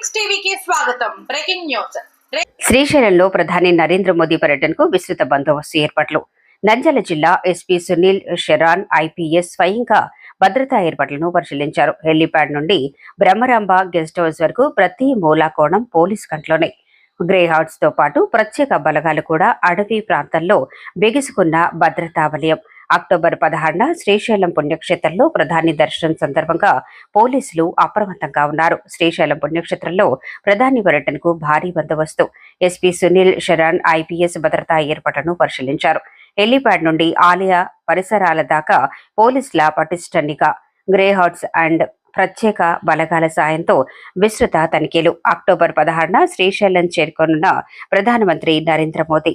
స్వాగతం. Breaking news. శ్రీశైలంలో ప్రధాని నరేంద్ర మోదీ పర్యటనకు విస్తృత బందోబస్తు ఏర్పాట్లు. నంద్యాల జిల్లా ఎస్పీ సునీల్ షెరాన్ ఐపీఎస్ స్వయంగా భద్రతా ఏర్పాట్లను పరిశీలించారు. హెలీప్యాడ్ నుండి బ్రహ్మరాంబ గెస్ట్ హౌస్ వరకు ప్రతి మూలాకోణం పోలీస్ కంట్లోనే. గ్రే తో పాటు ప్రత్యేక బలగాలు కూడా అడవి ప్రాంతంలో బిగుసుకున్న భద్రతా వలయం. అక్టోబర్ పదహారున శ్రీశైలం పుణ్యక్షేత్రంలో ప్రధాని దర్శనం సందర్భంగా పోలీసులు అప్రమత్తంగా ఉన్నారు. శ్రీశైలం పుణ్యక్షేత్రంలో ప్రధాని పర్యటనకు భారీ బందోబస్తు. ఎస్పీ సునీల్ శరణ్ ఐపీఎస్ భద్రతా ఏర్పాట్లను పరిశీలించారు. హెలీప్యాడ్ నుండి ఆలయ పరిసరాల దాకా పోలీసుల పటిష్ట నిఘా గ్రే అండ్ ప్రత్యేక బలగాల సాయంతో విస్తృత తనిఖీలు. అక్టోబర్ పదహారున శ్రీశైలం చేరుకోనున్న ప్రధానమంత్రి నరేంద్ర మోదీ.